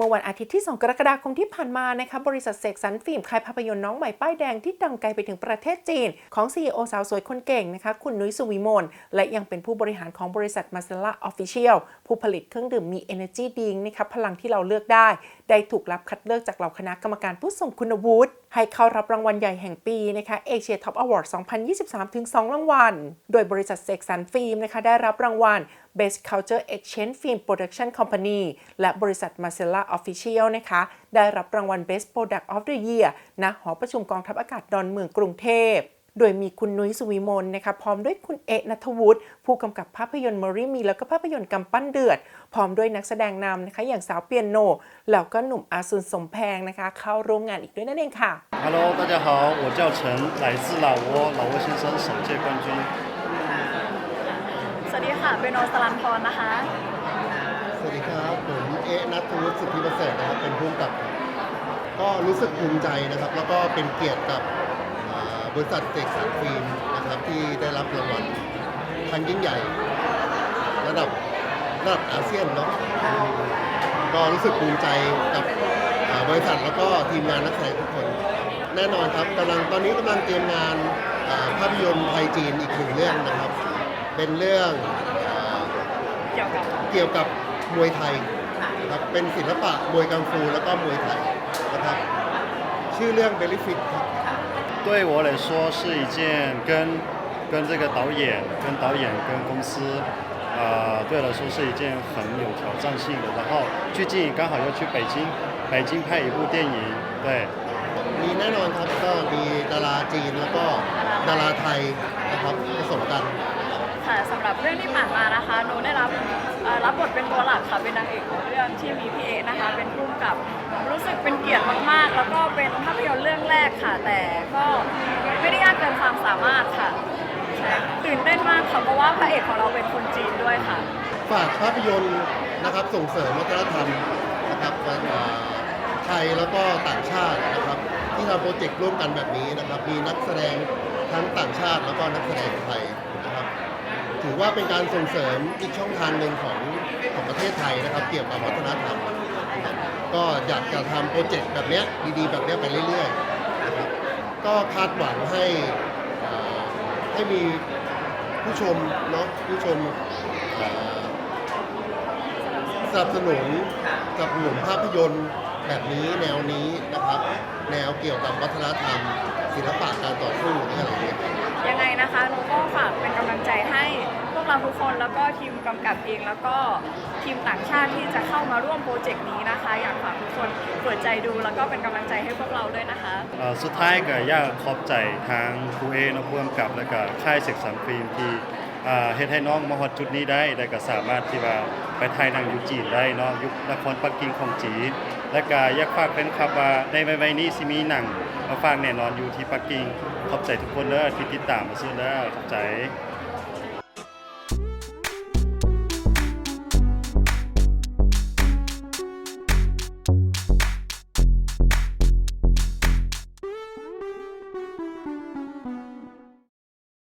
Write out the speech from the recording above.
มื่อวันอาทิตย์ที่ 2 กรกฎาคมที่ผ่านมานะคะบริษัทเสกสรรฟิล์มค่ายภาพยนตร์น้องใหม่ป้ายแดงที่ดังไกลไปถึงประเทศจีน ของ CEO สาวสวยคนเก่งนะคะคุณนุ้ยสุวิมลและยังเป็นผู้บริหารของบริษัทมา z ล่าออฟฟิเชียลผู้ผลิตเครื่องดื่มมี Energy d r i n นะคะพลังที่เราเลือกได้ ได้ถูกรับคัดเลือกจากเหล่าคณะกรรมการผู้ทรงคุณวุฒิให้เข้ารับรางวัลใหญ่แห่งปีนะคะเอเชียท็อปอวอร์ด2023 ถึง 2 รางวัล โดยบริษัทเสกสรรฟิล์มนะคะได้รับรางวัล Best Culture Exchange Film Production Company และบริษัท m a r c e l l a Official นะคะ ได้รับรางวัล Best Product of the Year ณหอประชุมกองทัพอากาศดอนเมืองกรุงเทพ โดยมีคุณนุ้ยสุวิมลนะคะ พร้อมด้วยคุณเอะนัทวุฒิผู้กำกับภาพยนตร์มอริมี แล้วก็ภาพยนตร์กำปั้นเดือด พร้อมด้วยนักแสดงนำนะคะ อย่างสาวเปียโน แล้วก็หนุ่มอาซุนสมแพงนะคะ เข้าร่วมงานอีกด้วยนั่นเองค่ะ Hello，大家好，我叫陈，来自老挝，老挝先生首届冠军。 ะเป็นโนสลันพรนะคะ สวัสดีครับผมเอะนัทวุฒิสุทธิประเสริฐนะครับเป็นผู้กำกับ ก็รู้สึกภูมิใจนะครับ แล้วก็เป็นเกียรติกับอ่าบริษัทเสกสรรฟิล์มนะครับที่ได้รับรางวัลครั้งยิ่งใหญ่ ระดับระดับอาเซียนเนาะก็รู้สึกภูมิใจกับอ่าบริษัทแล้วก็ทีมงานนักแสดงทุกคน แน่นอนครับกำลังตอนนี้กำลังเตรียมงานอ่าภาพยนตร์ไทยจีนอีกหนึ่งเรื่องนะครับ เป็นเรื่อง เกี่ยวกับ เกี่ยวกับมวยไทยนะครับเป็นศิลปะมวยกังฟูแล้วก็มวยไทยนะครับ ชื่อเรื่อง Benefit ครับ 对我来说是一件跟跟这个导演、跟导演、跟公司，啊、对我来说是一件很有挑战性的。然后最近刚好又去北京，北京拍一部电影，对， มีแน่นอนครับก็มีดาราจีนแล้วก็ดาราไทยนะครับผสมกัน ค่ะสำหรับเรื่องที่ผ่านมานะคะหนูได้รับรับบทเป็นตัวหลักค่ะเป็นนางเอกของเรื่องที่มีพี่เอนะคะ เป็นผู้กำกับรู้สึกเป็นเกียรติมากๆ แล้วก็เป็นภาพยนตร์เรื่องแรกค่ะ แต่ก็ไม่ได้ยากเกินความสามารถค่ะใช่ตื่นเต้นมากค่ะเพราะว่าพระเอกของเราเป็นคนจีนด้วยค่ะ ฝากภาพยนตร์นะครับส่งเสริมวัฒนธรรมนะครับไทยแล้วก็ต่างชาตินะครับ ที่ทำโปรเจกต์ร่วมกันแบบนี้นะครับ มีนักแสดงทั้งต่างชาติแล้วก็นักแสดงไทยนะครับ ถือว่าเป็นการส่งเสริมอีกช่องทางหนึ่งของของประเทศไทยนะครับ เกี่ยวกับวัฒนธรรมนะครับก็อยากจะทำโปรเจกต์แบบเนี้ยดีๆ แบบเนี้ยไปเรื่อยๆนะครับก็คาดหวังให้เอ่อให้มีผู้ชมเนาะผู้ชมเอ่อสนับสนุนสนับสนุนภาพยนตร์แบบนี้แนวนี้นะครับ แนวเกี่ยวกับวัฒนธรรม ศิลปะการต่อสู้หรืออะไรอย่างเงี้ย ยังไงนะคะหนูก็ฝาก็ำลังใจให้พวก เราทุกคนแล้วก็ทีมกำกับเอง แล้วก็ทีมต่างชาติที่จะเข้ามาร่วมโปรเจกต์นี้นะคะ อยากฝากทุกคนเปิดใจดูแล้วก็เป็นกำลังใจให้พวกเราด้วยนะคะ เอ่อสุดท้ายก็อยากขอบใจทางครูเอเนาะผู้กำกับแล้วก็ค่ายเสกสรรฟิล์มที่อ่าเฮ็ดให้น้องมาฮอดจุดนี้ได้แล้วก็สามารถที่ว่าไปถ่ายหนังอยู่จีนได้เนาะยุคนครปักกิ่งของจีนและก็อยากฝากแฟนคลับว่าในไวๆนี้สิมีหนังมาฝากแน่นอนอยู่ที่ปักกิ่งขอบใจทุกคนเด้อที่ติดตามมาซื้อเด้อขอบใจ